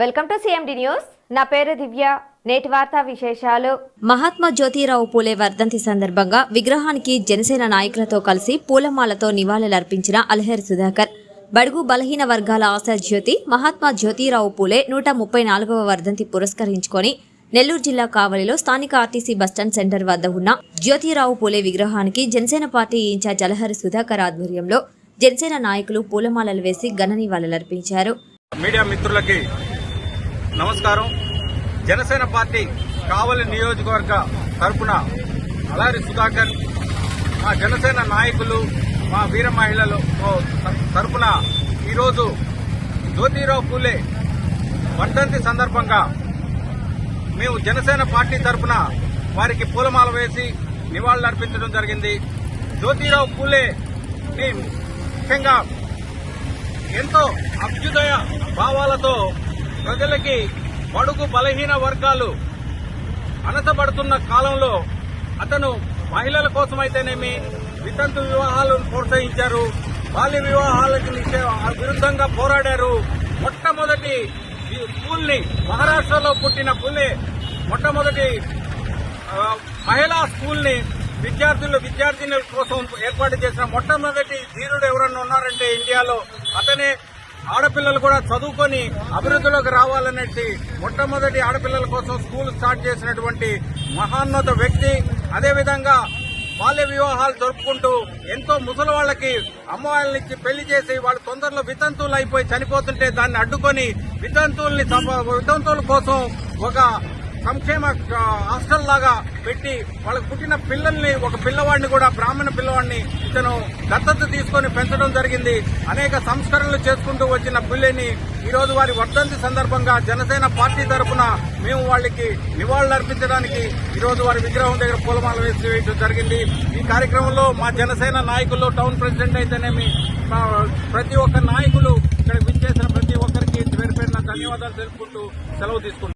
Welcome to CMD news. నా పేరు దివ్య. నేటి వార్తా విశేషాలు. మహాత్మా జ్యోతిరావు పూలే వర్ధంతి సందర్భంగా విగ్రహానికి జనసేన నాయకులతో కలిసి పూలమాలతో నివాళులర్పించిన అల్హేర్ సుధాకర్. బడుగు బలహీన వర్గాల ఆశా జ్యోతి మహాత్మా జ్యోతిరావు పూలే నూట ముప్పై నాలుగవ వర్ధంతి పురస్కరించుకొని నెల్లూరు జిల్లా కావలిలో స్థానిక ఆర్టీసీ బస్టాండ్ సెంటర్ వద్ద ఉన్న జ్యోతిరావు పూలే విగ్రహానికి జనసేన పార్టీ ఇన్ఛార్జ్ అలహరి సుధాకర్ ఆధ్వర్యంలో జనసేన నాయకులు పూలమాలలు వేసి ఘన నివాళులర్పించారు. మీడియా మిత్రులకి నమస్కారం. జనసేన పార్టీ కావలి నియోజకవర్గ తరపున అలారి సుధాకర్ మా జనసేన నాయకులు మా వీర మహిళలు తరపున ఈరోజు జ్యోతిరావు పూలే వర్ధంతి సందర్భంగా మేము జనసేన పార్టీ తరపున వారికి పూలమాల వేసి నివాళులర్పించడం జరిగింది. జ్యోతిరావు పూలేని ముఖ్యంగా ఎంతో అభ్యుదయ భావాలతో ప్రజలకి బడుగు బలహీన వర్గాలు అనతబడుతున్న కాలంలో అతను మహిళల కోసమైతేనేమి వితంతు వివాహాలను ప్రోత్సహించారు. బాల్య వివాహాలకు విరుద్ధంగా పోరాడారు. మొట్టమొదటి స్కూల్ని మహారాష్ట్రలో పుట్టిన పుల్లే మొట్టమొదటి మహిళా స్కూల్ని విద్యార్థులు విద్యార్థినుల కోసం ఏర్పాటు చేసిన మొట్టమొదటి ధీరుడు ఎవరన్నా ఉన్నారంటే ఇండియాలో అతనే ఆడపిల్లలు కూడా చదువుకొని అభివృద్ధిలోకి రావాలనేసి మొట్టమొదటి ఆడపిల్లల కోసం స్కూల్ స్టార్ట్ చేసినటువంటి మహాన్నత వ్యక్తి. అదేవిధంగా బాల్య వివాహాలు జరుపుకుంటూ ఎంతో ముసలి వాళ్ళకి అమ్మాయిలని పెళ్ళి చేసి వాళ్ళు తొందరలో వితంతువులు అయిపోయి చనిపోతుంటే దాన్ని అడ్డుకొని వితంతువుల్ని వితంతువుల కోసం ఒక సంక్షేమ హాస్టల్ లాగా పెట్టి వాళ్ళకు పుట్టిన పిల్లల్ని ఒక పిల్లవాడిని కూడా బ్రాహ్మణ పిల్లవాడిని ఇతను దత్తత తీసుకొని పెంచడం జరిగింది. అనేక సంస్కరణలు చేసుకుంటూ వచ్చిన పిల్లని ఈ రోజు వారి వర్ధంతి సందర్భంగా జనసేన పార్టీ తరఫున మేము వాళ్ళకి నివాళులర్పించడానికి ఈ రోజు వారి విగ్రహం దగ్గర పూలమాల వేసి వేయడం జరిగింది. ఈ కార్యక్రమంలో మా జనసేన నాయకులు టౌన్ ప్రెసిడెంట్ అయితేనేమి ప్రతి ఒక్క నాయకులు ఇక్కడ విచ్చేసిన ప్రతి ఒక్కరికి పేరు పేరున ధన్యవాదాలు తెలుపుకుంటూ సెలవు తీసుకుంటాం